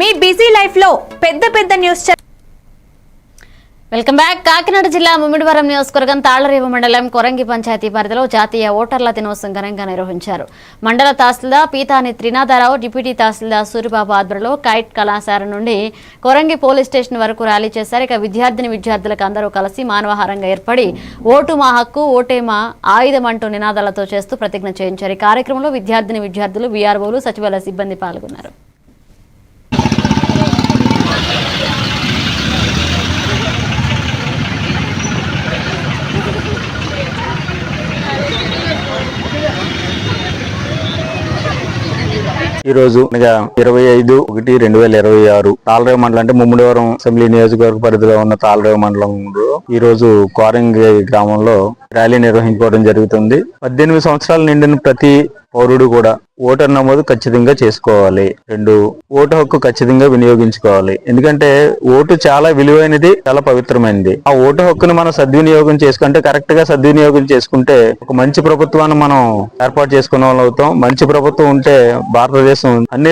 మీ busy లైఫ్లో పెద్ద పెద్ద న్యూస్ వెల్కమ్ బ్యాక్. కాకినాడ జిల్లా ముమ్మిడివరం నియోజకవర్గం తాళరేవు మండలం కొరంగి పంచాయతీ పరిధిలో జాతీయ ఓటర్ల దినోత్సవం ఘనంగా నిర్వహించారు. మండల తహసీల్దార్ పీతాని త్రినాథారావు డిప్యూటీ తహసీల్దార్ సూర్యబాబు ఆధ్వర్యంలో కైట్ కళాశాల నుండి కొరంగి పోలీస్ స్టేషన్ వరకు ర్యాలీ చేశారు. ఇక విద్యార్థిని విద్యార్థులకు అందరూ కలిసి మానవహారంగా ఏర్పడి ఓటు మా హక్కు ఓటే మా ఆయుధం అంటూ నినాదాలతో చేస్తూ ప్రతిజ్ఞ చేయించారు. ఈ కార్యక్రమంలో విద్యార్థిని విద్యార్థులు వీఆర్ఓలు సచివాలయ సిబ్బంది పాల్గొన్నారు. ఈ రోజు అనగా ఇరవై ఐదు ఒకటి రెండు వేల ఇరవై ఆరు తాళరేవు మండలం అంటే ముమ్మడివరం అసెంబ్లీ నియోజకవర్గ పరిధిలో ఉన్న తాళరేవు మండలంలో ఈ రోజు కోరంగి గ్రామంలో ర్యాలీ నిర్వహించుకోవడం జరుగుతుంది. పద్దెనిమిది సంవత్సరాలు నిండిన ప్రతి పౌరుడు కూడా ఓటర్ నమోదు ఖచ్చితంగా చేసుకోవాలి. రెండు ఓటు హక్కు ఖచ్చితంగా వినియోగించుకోవాలి. ఎందుకంటే ఓటు చాలా విలువైనది చాలా పవిత్రమైనది. ఆ ఓటు హక్కును మనం సద్వినియోగం చేసుకుంటే కరెక్ట్గా సద్వినియోగం చేసుకుంటే ఒక మంచి ప్రభుత్వాన్ని మనం ఏర్పాటు చేసుకునే వాళ్ళు అవుతాం. మంచి ప్రభుత్వం ఉంటే భారతదేశం అన్ని